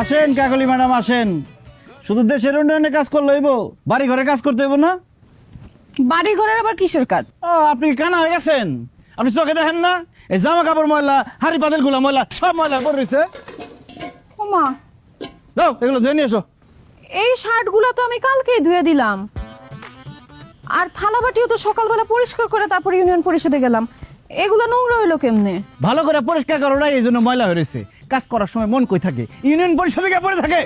আসেন কাকলি ম্যাডাম আসেন। শুধু দেশের উন্নয়নে কাজ করলে হইব বাড়ি ঘরে কাজ করতে হইব না? বাড়ি ঘরের আবার কিসের কাজ? ও, আপনি কানা হয়ে গেছেন। আপনি চোখে দেখেন না? এই জামা কাপড় ময়লা হাড়ি পাতিলগুলা ময়লা সব ময়লা করে রয়েছে। ওমা যাও এগুলো ধুয়ে নিয়ে এসো। এই শার্টগুলো তো আমি কালকেই ধুয়ে দিলাম। আর থালা বাটিও তো সকালবেলা পরিষ্কার করে তারপর ইউনিয়ন পরিষদে গেলাম। এগুলো নোংরা হইল কেমনে? ভালো করে পরিষ্কার করো না এই জন্য ময়লা হয়ে রয়েছে। কাজ করার সময় মন কই থাকে? ইউনিয়ন পরিষদে গিয়ে পড়ে থাকে।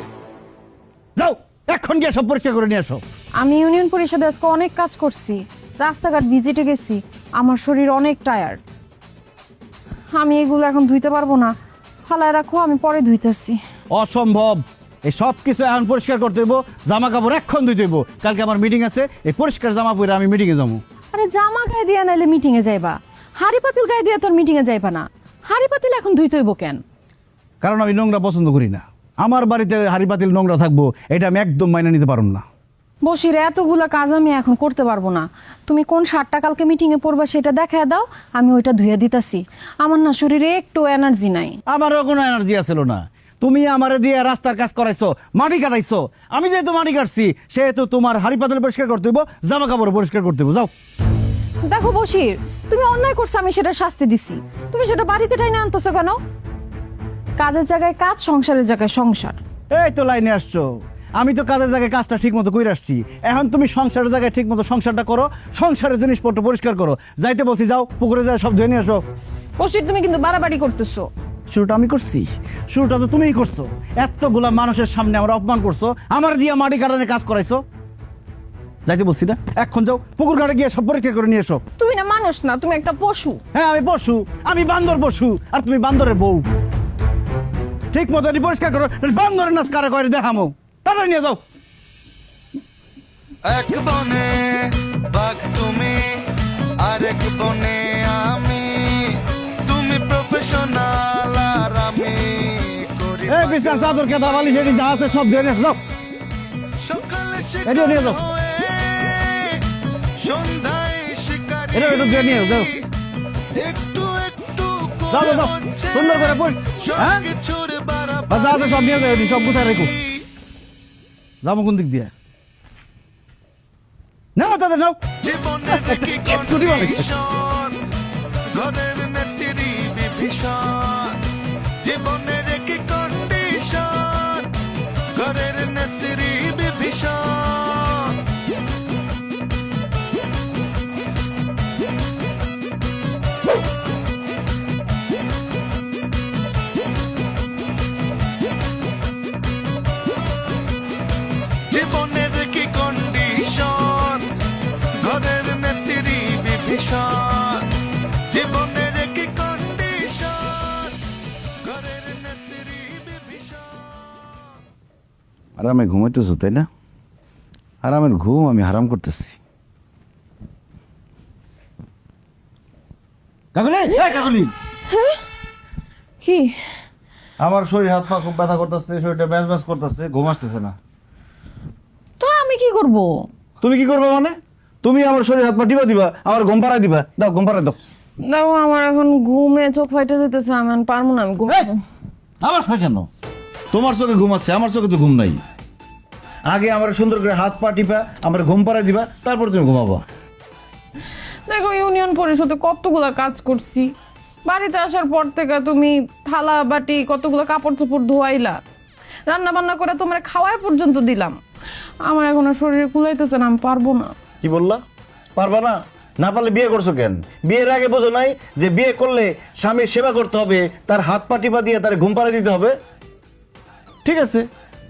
যাও এখন গিয়ে সব পরিষ্কার করে নিয়ে আসো। আমি ইউনিয়ন পরিষদে আজকে অনেক কাজ করছি। রাস্তাঘাট ভিজিটে গেছি। আমার শরীর অনেক টায়ার্ড। আমি এগুলো এখন ধুইতে পারব না। ফালায় রাখো আমি পরে ধুইতেছি। অসম্ভব। এই সব কিছু এখন পরিষ্কার করতে হইব জামা কাপড় এখন ধুইতে হইব। কালকে আমার মিটিং আছে এই পরিষ্কার জামা পরে আমি মিটিংয়ে যাব। আরে জামা গায়ে দিয়ে নাইলে মিটিং এ যাইবা। হাড়ি পাতিল গায়ে দিয়ে তোর মিটিং এ যাইবা না। হাড়ি পাতিল এখন ধুইতে হইব কেন? কারণ আমি নোংরা পছন্দ করি না। আমার বাড়িতে হাড়ি পাতিল নোংরা থাকব এটা আমি একদম মাইনে নিতে পারব না। বসির এতগুলা কাজ আমি এখন করতে পারব না। তুমি কোন শার্টটা কালকে মিটিং এ পড়বা সেটা দেখায় দাও আমি ওইটা ধুয়ে দিতাছি। আমার না শরীরে একটু এনার্জি নাই। আমারও কোনো এনার্জি আছিল না। তুমি আমারে দিয়ে রাস্তার কাজ করাইছো মাটি কাটাইছো। আমি যেহেতু মাটি কাটছি সেহেতু তোমার হাড়ি পাতিল পরিষ্কার করতে হইব জামা কাপড় পরিষ্কার করতে হইব। যাও। দেখো বসির তুমি অন্যায় করছ আমি সেটা শাস্তি দিছি। তুমি সেটা বাড়িতে টাইনে আনতেছো কেন? কাজের জায়গায় কাজ সংসারের জায়গায় সংসার। এই তো লাইনে আসছো। আমি তো কাজের জায়গায় কাজটা ঠিক মতো করে আসছি। এখন তুমি সংসারের জায়গায় ঠিক মতো সংসারটা করো সংসারের জিনিসপত্র পরিষ্কার করো। যাইতে বলছি যাও পুকুরে যায় সব ধুয়ে নিয়ে আসো। বসির তুমি কিন্তু বাড়াবাড়ি করতেছো। শুরুটা আমি করছি। শুরুটা তো তুমিই করছ। এতগুলা মানুষের সামনে আমার অপমান করছ। আমার দিয়ে মাটি কাটানে কাজ করাইছো। যাইতে বলছি না? এখন যাও পুকুর ঘাটে গিয়ে সব পরীক্ষা করে নিয়ে এসো। তুমি না মানুষ না তুমি একটা পশু। হ্যাঁ আমি পশু। আমি বান্দর পশু আর তুমি বান্দরের বউ। ঠিক মতো পরিষ্কার করো বান্দরের নাচ কারা করে দেখামো তাড়াতাড়ি নিয়ে যাও এক বনে বাঘ তুমি আরেক বনে আমি তুমি প্রফেশনাল আর আমি করি এই চাদর কেদা বালি সেটি যা আছে সব ধুয়ে নিয়ে যাও যাও। এটা একটু নিয়ে যাও একটু একটু। সুন্দর করে পড়। হ্যাঁ? বা যা আছে সব নিয়ে যাও সব গুছায় রেখো। যাব কোন দিক দিয়ে? নাও তাদের নাও। স্কুটি বলে। জীবনের কি কন্ডিশন ঘরের নেত্রী বিভীষণ। জীবনের কি কন্ডিশন ঘরের নেত্রী বিভীষণ। আরামে ঘুমাইতেছো তাই না? আরামের ঘুম আমি হারাম করতেছি। কাকলি এই কাকলি! কি? আমার শরীর হাত পা খুব ব্যথা করতেছে শরীরটা ব্যাস ব্যাস করতেছে ঘুম আসতেছে না। কি করব? তুমি কি করবে মানে? তুমি আমার শরীর হাত পা টিপা দিবা আমার ঘুম পাড়াই দিবা। দাও ঘুম পাড়াই দাও। দেখো আমার এখন ঘুমে চোখ ফাইটে যেতেছে আমি পারব না আমি ঘুম! আমার হয় কেন? তোমার চোখে ঘুম আছে আমার চোখে তো ঘুম নাই। আগে আমার সুন্দর করে হাত পা টিপা আমার ঘুম পাড়াই দিবা তারপর তুমি ঘুমাবা। দেখো ইউনিয়ন পরিষদে কতগুলা কাজ করছি। বাড়িতে আসার পর থেকে তুমি থালা বাটি কতগুলো কাপড় চোপড় ধোয়াইলা। রান্না বান্না করে তোমার খাওয়াই পর্যন্ত দিলাম। আমার এখন আর শরীরে কুলাইতেছে না আমি পারব না। কি বললা? পারবা না? না পারলে বিয়ে করছ কেন? বিয়ের আগে বোঝো নাই যে বিয়ে করলে স্বামীর সেবা করতে হবে তার হাত পা টিপা দিয়ে তার ঘুম পাড়ে দিতে হবে। ঠিক আছে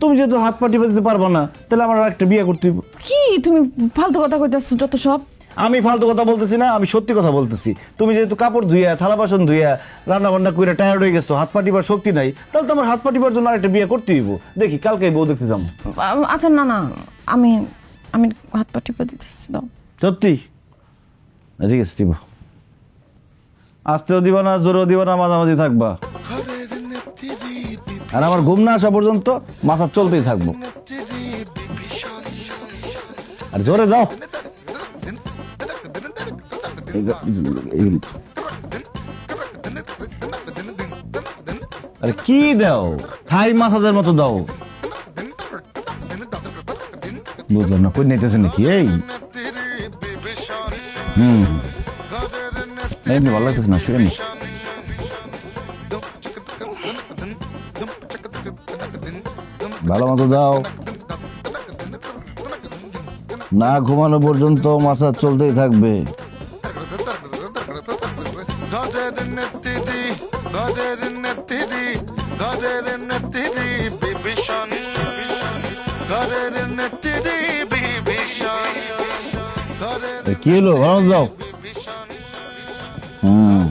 তুমি যেহেতু হাত পা টিপা দিতে পারবা না তাহলে আমার আর একটা বিয়ে করতে হইব। কি তুমি ফালতু কথা কইতেছো যত সব? আমি ফালতু কথা বলতেছি না আমি সত্যি কথা বলতেছি। তুমি যেহেতু কাপড় ধুইয়া থালা বাসন ধুইয়া রান্না বান্না করে টায়ার্ড হয়ে গেছো হাত পা টিপার শক্তি নাই তাহলে তোমার হাত পা টিপার জন্য আরেকটা বিয়ে করতে হইব। দেখি কালকে বউ দেখতে যাব। আচ্ছা না না আমি আমি হাত পা টিপে দিতেছি দাও। সত্যি? ঠিক আছে টিপো। আসতেও দিবা না জোরেও দিবা না মাঝামাঝি থাকবা। আর আমার ঘুম না আসা পর্যন্ত মাথা চলতেই থাকব। আর জোরে যাও। আরে কি দাও? থাই মাসাজের মতো দাও। বুঝলাম না, কই নিতেছে নাকি? এই। হুম। এমনি ভালো লাগতেছে না, শুয়ে ভালো মতো দাও। না ঘুমানো পর্যন্ত মাসাজ চলতেই থাকবে। ঘরের নেত্রী ঘরের নেত্রী ঘরের নেত্রী বিভীষণ। ঘরের নেত্রী বিভীষণ। ঘরের এ, কি হলো? বিভীষণ। হুম।